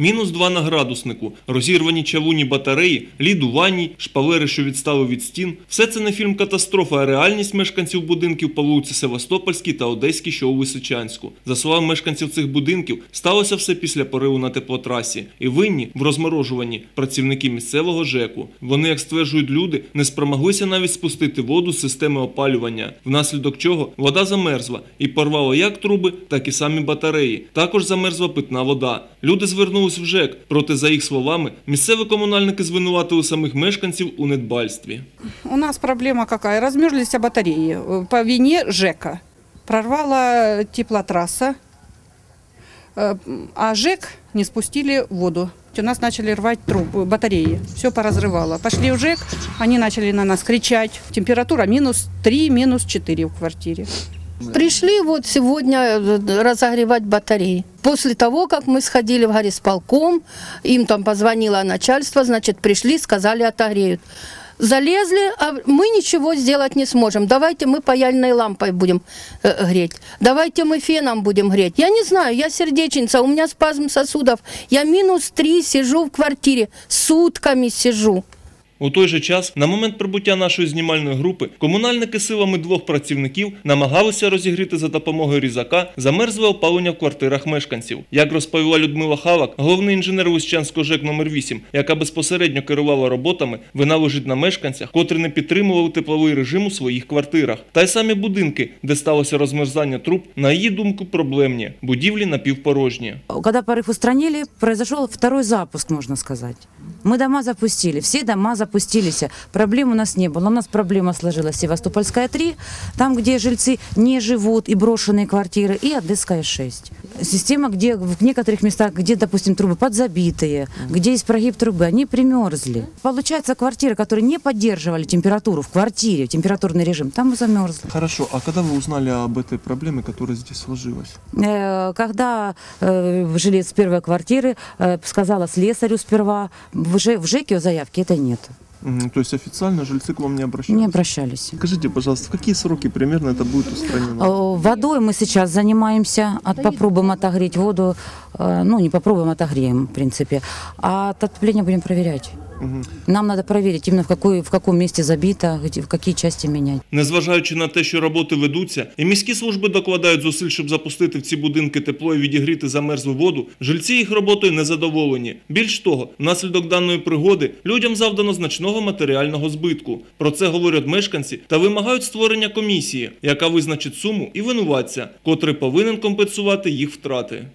Мінус 2 на градуснику, розірвані чавунні батареї, лід у ванні, шпалери, що відстали від стін. Все це не фільм катастрофа, а реальність мешканців будинків по вулиці Севастопольській та Одеській, що у Височанську. За словами мешканців цих будинків, сталося все після пориву на теплотрасі. І винні в розморожуванні працівники місцевого ЖЕКу. Вони, як стверджують люди, не спромоглися навіть спустити воду з системи опалювання, внаслідок чого вода замерзла і порвала як труби, так і самі батареї. Також замерзла питна вода. Люди звернулись в ЖЕК, проте, за їх словами, місцеві комунальники звинуватили самих мешканців у недбальстві. У нас проблема какая? Размерзлись батареи э, по вине ЖЭКа. Прорвала теплотрасса, э, а ЖЭК не спустили воду. У нас начали рвать трубы, батареи. Все поразрывало. Пошли в ЖЭК, они начали на нас кричать. Температура минус 3, минус 4 в квартире. Пришли вот сегодня э, разогревать батареи. После того, как мы сходили в горисполком, им там позвонило начальство, значит, пришли, сказали, отогреют. Залезли, а мы ничего сделать не сможем. Давайте мы паяльной лампой будем э, греть. Давайте мы феном будем греть. Я не знаю, я сердечница, у меня спазм сосудов. Я минус три сижу в квартире, сутками сижу. У той же час, на момент прибуття нашої знімальної групи, комунальники силами двох працівників намагалися розігріти за допомогою різака замерзле опалення в квартирах мешканців. Як розповіла Людмила Халак, головний інженер Лущанського ЖЕК номер 8 яка безпосередньо керувала роботами, вина лежить на мешканцях, котрі не підтримували тепловий режим у своїх квартирах. Та й самі будинки, де сталося розмерзання труб, на її думку, проблемні. Будівлі напівпорожні. Когда порыв устранили, произошел второй запуск, можно сказать. Мы дома запустили, все дома запустились. Проблем у нас не было. У нас проблема сложилась Севастопольская 3, там, где жильцы не живут, и брошенные квартиры, и Одесская 6. Система, где в некоторых местах, где, допустим, трубы подзабитые, где есть прогиб трубы, они примерзли. Получается, квартиры, которые не поддерживали температуру в квартире, температурный режим, там замерзли. Хорошо, а когда вы узнали об этой проблеме, которая здесь сложилась? Э, Когда э, жилец первой квартиры э, сказала слесарю сперва, в ЖЭКе заявки это нет. Мгм, То есть официально жильцы к вам не обращались? Не обращались. Скажите, пожалуйста, в какие сроки примерно это будет устранено? Э, Водой мы сейчас занимаемся, от, попробуем отогреть воду, э, ну не попробуем, отогреем, в принципе. А отопление будем проверять. Мгм. Нам проверить именно в, какой, в каком месте забито, в какие части менять. Незважаючи на те, що роботи ведуться, і міські служби докладають зусиль, щоб запустити в ці будинки тепло і відігріти замерзлу воду, жильці їх роботою не задоволені. Більш того, внаслідок даної пригоди людям завдано значного матеріального збитку. Про це говорять мешканці та вимагають створення комісії, яка визначить суму і винуватця, котрий повинен компенсувати їх втрати.